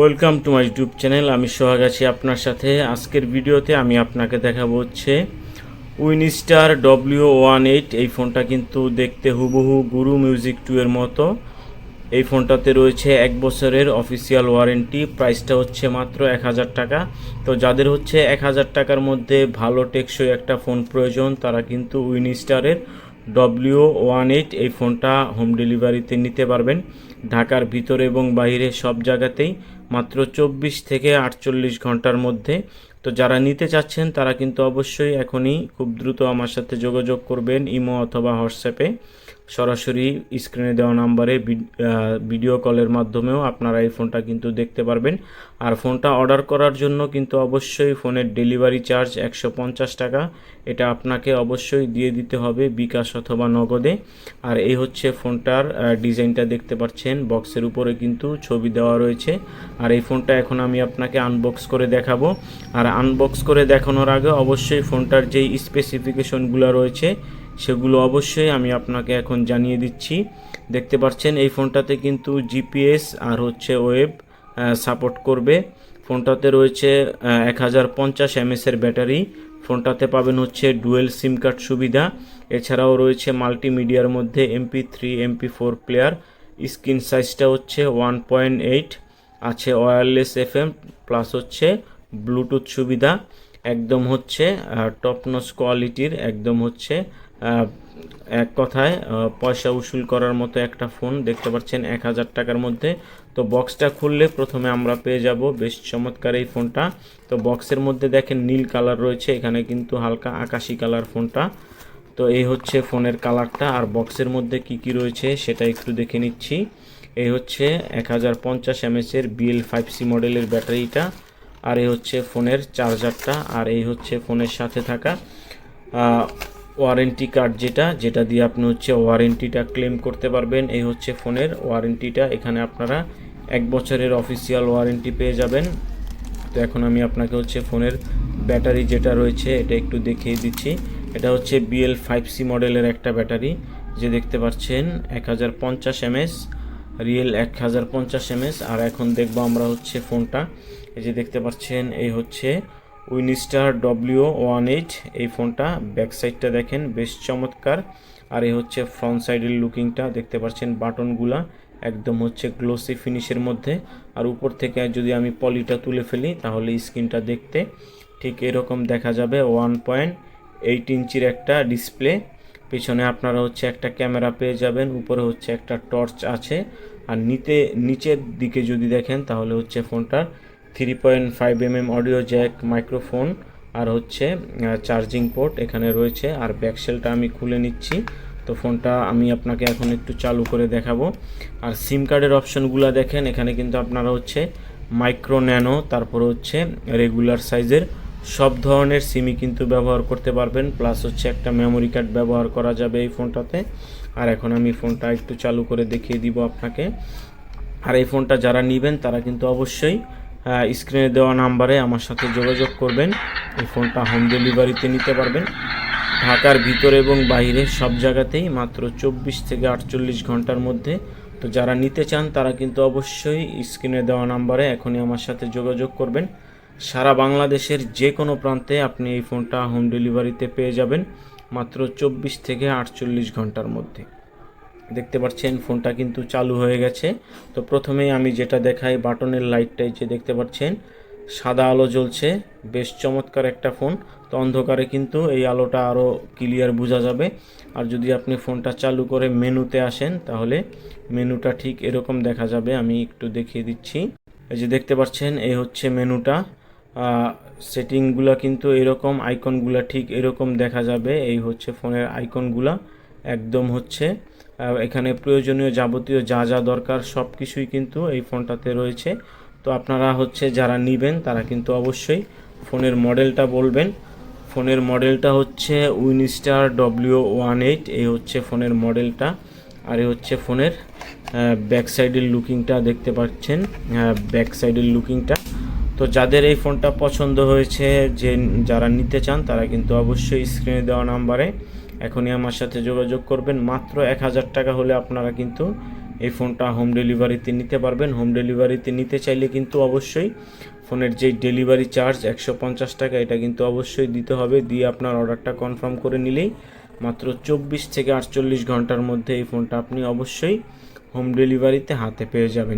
Welcome to my YouTube channel আমি সোহাগ আছি আপনার সাথে। আজকের ভিডিওতে আমি আপনাকে দেখাবো হচ্ছে উইনস্টার ডব্লিউ ওয়ান এইট এই ফোনটা কিন্তু দেখতে হুবহু গুরু মিউজিক টু এর মতো। এই ফোনটাতে রয়েছে এক বছরের অফিসিয়াল ওয়ারেন্টি প্রাইসটা হচ্ছে মাত্র এক হাজার টাকা। তো যাদের হচ্ছে এক হাজার টাকার মধ্যে ভালো টেকসই একটা ফোন প্রয়োজন, তারা কিন্তু উইনস্টারের ডব্লিউ ওয়ান এইট এই ফোনটা হোম ডেলিভারিতে নিতে পারবেন। ঢাকার ভিতরে এবং বাইরে সব জায়গাতেই মাত্র চব্বিশ থেকে আটচল্লিশ ঘণ্টার মধ্যে তো যারা নিতে চাচ্ছেন, তারা কিন্তু অবশ্যই এখনই খুব দ্রুত আমার সাথে যোগাযোগ করবেন ইমো অথবা হোয়াটসঅ্যাপে। সরাসরি স্ক্রিনে দেওয়া নাম্বারে ভিডিও কলের মাধ্যমেও আপনারা এই ফোনটা কিন্তু দেখতে পারবেন। আর ফোনটা অর্ডার করার জন্য কিন্তু অবশ্যই ফোনের ডেলিভারি চার্জ একশো পঞ্চাশ টাকা। এটা আপনাকে অবশ্যই দিয়ে দিতে হবে বিকাশ অথবা নগদে। আর এই হচ্ছে ফোনটার ডিজাইনটা দেখতে পাচ্ছেন। বক্সের উপরে কিন্তু ছবি দেওয়া রয়েছে। আর এই ফোনটা এখন আমি আপনাকে আনবক্স করে দেখাবো। আর আনবক্স করে দেখানোর আগে অবশ্যই ফোনটার যেই স্পেসিফিকেশনগুলো রয়েছে, সেগুলো অবশ্যই আমি আপনাকে এখন জানিয়ে দিচ্ছি। দেখতে পাচ্ছেন, এই ফোনটাতে কিন্তু জিপিএস আর হচ্ছে ওয়েব সাপোর্ট করবে। ফোনটাতে রয়েছে এক হাজার পঞ্চাশ এমএসের ব্যাটারি। ফোনটাতে পাবেন হচ্ছে ডুয়েল সিম কার্ড সুবিধা। এছাড়াও রয়েছে মাল্টিমিডিয়ার মধ্যে MP three MP four player screen সাইজটা হচ্ছে ওয়ান পয়েন্ট এইট আছে ওয়্যারলেস এফএম প্লাস হচ্ছে ব্লুটুথ সুবিধা, একদম হচ্ছে টপ নচ কোয়ালিটির একদম হচ্ছে এক কথায় পয়সা উসুল করার মতো একটা ফোন দেখতে পাচ্ছেন, এক হাজার টাকার মধ্যে। তো বক্সটা খুললে প্রথমে আমরা পেয়ে যাব, বেশ চমৎকার এই ফোনটা তো বক্সের মধ্যে দেখেন, নীল কালার রয়েছে, এখানে কিন্তু হালকা আকাশি কালার ফোনটা তো এই হচ্ছে ফোনের কালারটা আর বক্সের মধ্যে কি কি রয়েছে, সেটা একটু দেখে নিচ্ছি। এই হচ্ছে, এক হাজার পঞ্চাশ এমএসের বিএল ফাইভ সি মডেলের ব্যাটারিটা আর এই হচ্ছে ফোনের চার্জারটা, আর এই হচ্ছে ফোনের সাথে থাকা ওয়ারেন্টি কার্ড যেটা যেটা দিয়ে আপনি হচ্ছে ওয়ারেন্টিটা ক্লেম করতে পারবেন। এই হচ্ছে ফোনের ওয়ারেন্টিটা এখানে আপনারা এক বছরের অফিসিয়াল ওয়ারেন্টি পেয়ে যাবেন। তো এখন আমি আপনাকে হচ্ছে ফোনের ব্যাটারি যেটা রয়েছে, এটা একটু দেখিয়ে দিচ্ছি। এটা হচ্ছে বিএল ফাইভ সি মডেলের একটা ব্যাটারি। যে দেখতে পাচ্ছেন, এক হাজার পঞ্চাশ এমএস রিয়েল এক হাজার পঞ্চাশ এমএস আর এখন দেখব আমরা হচ্ছে ফোনটা। এই যে দেখতে পাচ্ছেন, এই হচ্ছে উইনিস্টার ডব্লিউ ওয়ান এইট এই ফোনটা। ব্যাক সাইডটা দেখেন, বেশ চমৎকার। আর এই হচ্ছে ফ্রন্ট সাইডের লুকিংটা দেখতে পাচ্ছেন বাটনগুলা একদম হচ্ছে গ্লোসি ফিনিশের মধ্যে। আর উপর থেকে যদি আমি পলিটা তুলে ফেলি, তাহলে স্ক্রিনটা দেখতে ঠিক এরকম দেখা যাবে। ওয়ান পয়েন্ট এইট ইঞ্চির একটা ডিসপ্লে পিছনে আপনারা হচ্ছে একটা ক্যামেরা পেয়ে যাবেন, উপরে হচ্ছে একটা টর্চ আছে। আর নিতে, নিচের দিকে যদি দেখেন, তাহলে হচ্ছে ফোনটার three point five M M audio jack microphone আর হচ্ছে চার্জিং পোর্ট এখানে রয়েছে। আর ব্যাকসেলটা আমি খুলে নিচ্ছি। তো ফোনটা আমি আপনাকে এখন একটু চালু করে দেখাবো। আর সিম কার্ডের অপশনগুলো দেখেন। এখানে কিন্তু আপনারা হচ্ছে মাইক্রো ন্যানো, তারপর হচ্ছে রেগুলার সাইজের সব ধরনের সিমই কিন্তু ব্যবহার করতে পারবেন প্লাস হচ্ছে একটা মেমোরি কার্ড ব্যবহার করা যাবে এই ফোনটাতে। আর এখন আমি ফোনটা একটু চালু করে দেখিয়ে দিব আপনাকে। আর এই ফোনটা যারা নেবেন, তারা কিন্তু অবশ্যই স্ক্রিনে দেওয়া নাম্বারে আমার সাথে যোগাযোগ করবেন। এই ফোনটা হোম ডেলিভারিতে নিতে পারবেন। ঢাকার ভিতরে এবং বাইরে সব জায়গাতেই মাত্র চব্বিশ থেকে আটচল্লিশ ঘণ্টার মধ্যে। তো যারা নিতে চান, তারা কিন্তু অবশ্যই স্ক্রিনে দেওয়া নাম্বারে এখনই আমার সাথে যোগাযোগ করবেন। সারা বাংলাদেশের যে কোনো প্রান্তে আপনি এই ফোনটা হোম ডেলিভারিতে পেয়ে যাবেন মাত্র চব্বিশ থেকে আটচল্লিশ ঘণ্টার মধ্যে। দেখতে পাচ্ছেন, ফোনটা কিন্তু চালু হয়ে গেছে। তো প্রথমেই আমি যেটা দেখাই, বাটনের লাইটটাই যে দেখতে পাচ্ছেন, সাদা আলো জ্বলছে, বেশ চমৎকার একটা ফোন। তো অন্ধকারে কিন্তু এই আলোটা আরও ক্লিয়ার বোঝা যাবে। আর যদি আপনি ফোনটা চালু করে মেনুতে আসেন, তাহলে মেনুটা ঠিক এরকম দেখা যাবে। আমি একটু দেখিয়ে দিচ্ছি। এই যে দেখতে পাচ্ছেন, এই হচ্ছে মেনুটা। সেটিংগুলো কিন্তু এরকম আইকনগুলো ঠিক এরকম দেখা যাবে। এই হচ্ছে ফোনের আইকনগুলা একদম হচ্ছে। এখানে প্রয়োজনীয় যাবতীয় যা যা দরকার সব কিছুই কিন্তু এই ফোনটাতে রয়েছে। তো আপনারা হচ্ছে যারা নেবেন, তারা কিন্তু অবশ্যই ফোনের মডেলটা বলবেন। ফোনের মডেলটা হচ্ছে উইনস্টার ডব্লিউ ওয়ান এইট এই হচ্ছে ফোনের মডেলটা। আর এই হচ্ছে ফোনের ব্যাক সাইডের লুকিংটা দেখতে পাচ্ছেন। ব্যাক সাইডের লুকিংটা তো যাদের এই ফোনটা পছন্দ হয়েছে, যে যারা নিতে চান, তারা কিন্তু অবশ্যই স্ক্রিনে দেওয়া নাম্বারে এখনই আমার সাথে যোগাযোগ করবেন। মাত্র এক হাজার টাকা হলে আপনারা কিন্তু এই ফোনটা হোম ডেলিভারিতে নিতে পারবেন। হোম ডেলিভারিতে নিতে চাইলে কিন্তু অবশ্যই ফোনের যে ডেলিভারি চার্জ একশো পঞ্চাশ টাকা, এটা কিন্তু অবশ্যই দিতে হবে। দিয়ে আপনার অর্ডারটা কনফার্ম করে নিলেই মাত্র চব্বিশ থেকে আটচল্লিশ ঘণ্টার মধ্যে এই ফোনটা আপনি অবশ্যই হোম ডেলিভারিতে হাতে পেয়ে যাবেন।